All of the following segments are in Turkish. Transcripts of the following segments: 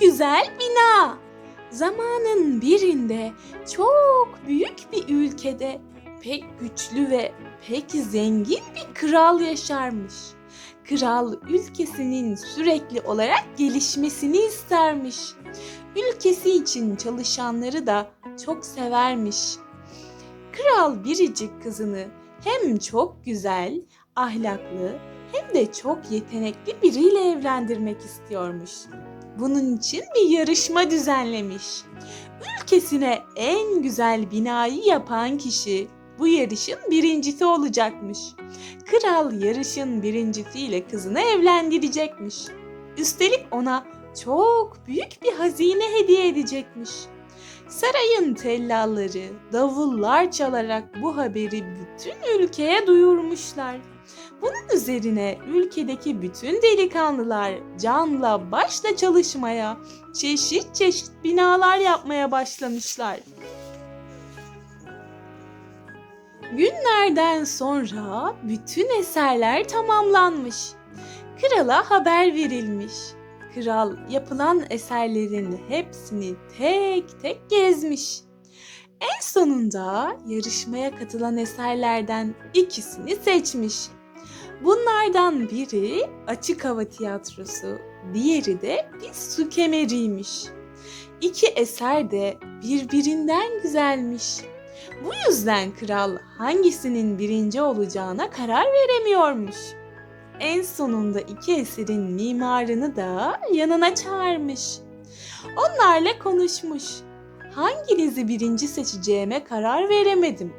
güzel bina. Zamanın birinde çok büyük bir ülkede pek güçlü ve pek zengin bir kral yaşarmış. Kral ülkesinin sürekli olarak gelişmesini istermiş. Ülkesi için çalışanları da çok severmiş. Kral biricik kızını hem çok güzel, ahlaklı hem de çok yetenekli biriyle evlendirmek istiyormuş. Bunun için bir yarışma düzenlemiş. Ülkesine en güzel binayı yapan kişi bu yarışın birincisi olacakmış. Kral yarışın birincisiyle kızını evlendirecekmiş. Üstelik ona çok büyük bir hazine hediye edecekmiş. Sarayın tellalları davullar çalarak bu haberi bütün ülkeye duyurmuşlar. Bunun üzerine ülkedeki bütün delikanlılar canla başla çalışmaya, çeşit çeşit binalar yapmaya başlamışlar. Günlerden sonra bütün eserler tamamlanmış. Krala haber verilmiş. Kral yapılan eserlerin hepsini tek tek gezmiş. En sonunda yarışmaya katılan eserlerden ikisini seçmiş. Bunlardan biri açık hava tiyatrosu, diğeri de bir su kemeriymiş. İki eser de birbirinden güzelmiş. Bu yüzden kral hangisinin birinci olacağına karar veremiyormuş. En sonunda iki eserin mimarını da yanına çağırmış. Onlarla konuşmuş. Hanginizi birinci seçeceğime karar veremedim.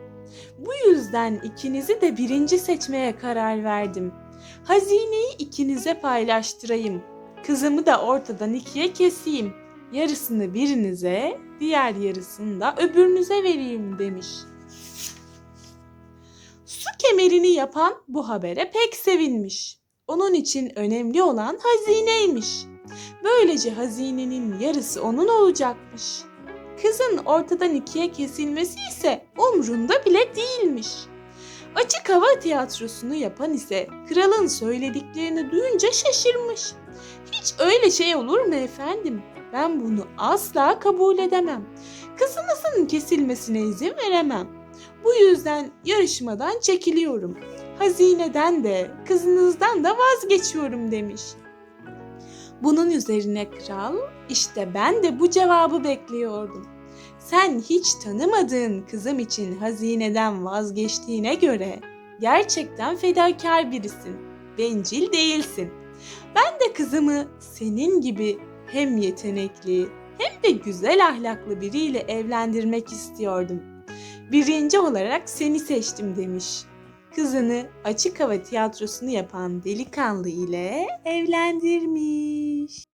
Bu yüzden ikinizi de birinci seçmeye karar verdim. Hazineyi ikinize paylaştırayım. Kızımı da ortadan ikiye keseyim. Yarısını birinize, diğer yarısını da öbürünüze vereyim demiş. Su kemerini yapan bu habere pek sevinmiş. Onun için önemli olan hazineymiş. Böylece hazinenin yarısı onun olacakmış. Kızın ortadan ikiye kesilmesi ise umrunda bile değilmiş. Açık hava tiyatrosunu yapan ise kralın söylediklerini duyunca şaşırmış. Hiç öyle şey olur mu efendim? Ben bunu asla kabul edemem. Kızınızın kesilmesine izin veremem. Bu yüzden yarışmadan çekiliyorum. Hazineden de kızınızdan da vazgeçiyorum demiş. Bunun üzerine kral, işte ben de bu cevabı bekliyordum. Sen hiç tanımadığın kızım için hazineden vazgeçtiğine göre gerçekten fedakar birisin. Bencil değilsin. Ben de kızımı senin gibi hem yetenekli hem de güzel ahlaklı biriyle evlendirmek istiyordum. Birinci olarak seni seçtim demiş. Kızını açık hava tiyatrosunu yapan delikanlı ile evlendirmiş.